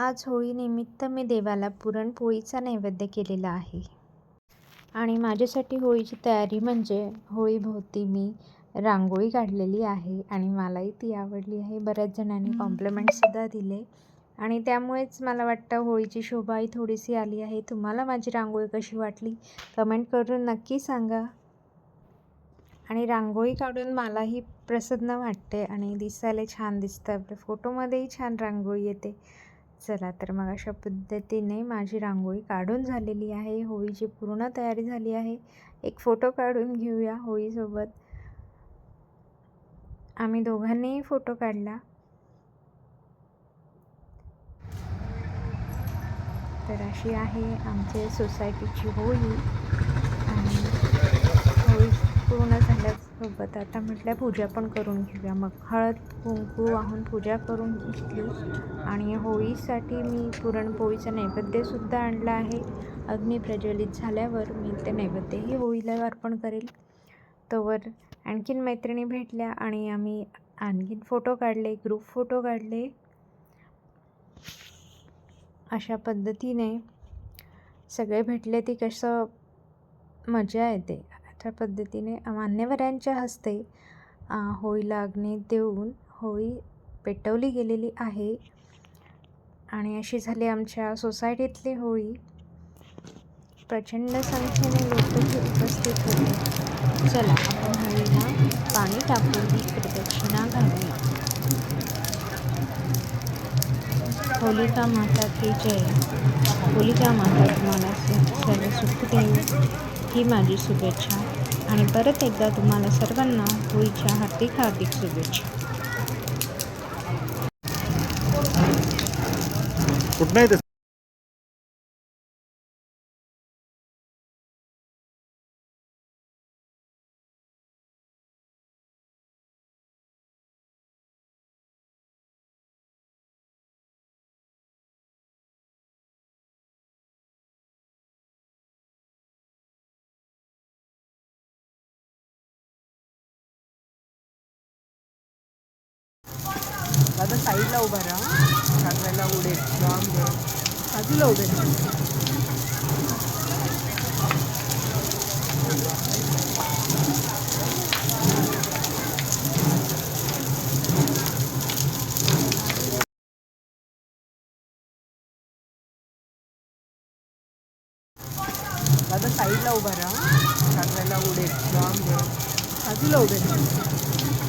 आज होळीनिमित्त मी देवाला पुरणपोळीचा नैवेद्य केलेला आहे. आणि माझ्यासाठी होळीची तयारी म्हणजे होळीभोवती मी रांगोळी काढलेली आहे आणि मलाही ती आवडली आहे. बऱ्याच जणांनी कॉम्प्लिमेंटसुद्धा दिले. आणि त्यामुळेच मला वाटतं होळीची शोभाही थोडीशी आली आहे. तुम्हाला माझी रांगोळी कशी वाटली? कमेंट करून नक्की सांगा. आणि रांगोळी काढून मलाही प्रसन्न वाटते आणि दिसायला छान दिसतं. आपल्या फोटोमध्येही छान रांगोळी येते. चला तर मग अशा पद्धतीने माझी रांगोळी काढून झालेली आहे. होळीची पूर्ण तयारी झाली आहे. एक फोटो काढून घेऊया होळीसोबत. आम्ही दोघांनीही फोटो काढला. तर अशी आहे आमच्या सोसायटीची होळी. आणि झाल्यासोबत आता म्हटलं पूजा पण करून घेऊया. मग हळद कुंकू वाहून पूजा करून घेतली. आणि होळीसाठी मी पुरणपोळीचा नैवेद्यसुद्धा आणला आहे. अग्नी प्रज्वलित झाल्यावर मी ते नैवेद्यही होळीला अर्पण करेल. तोवर आणखीन मैत्रिणी भेटल्या आणि आम्ही आणखीन फोटो काढले ग्रुप फोटो काढले. अशा पद्धतीने सगळे भेटले ती कसं मजा येते. अशा पद्धतीने मान्यवरांच्या हस्ते होळीला अग्नी देऊन होळी पेटवली गेलेली आहे. आणि अशी झाली आमच्या सोसायटीतली होळी. प्रचंड संख्येने लोकही उपस्थित होते. चला आपण होळीला पाणी टाकून ही प्रदक्षिणा घालूया. होलिका माता की जय. होलिका माता तुम्हाला सर्व सुख देईल. ही माझी शुभेच्छा. आणि परत एकदा तुम्हाला सर्वांना होळीच्या हार्दिक हार्दिक शुभेच्छा. कुठं दादा साईडला उभा राहा. काढवायला उडेल. लांब गरम. बाजूला उभे दादा साईडला उभा राहा. काढवायला उडेल. लांब गरम. बाजूला उभे राहा.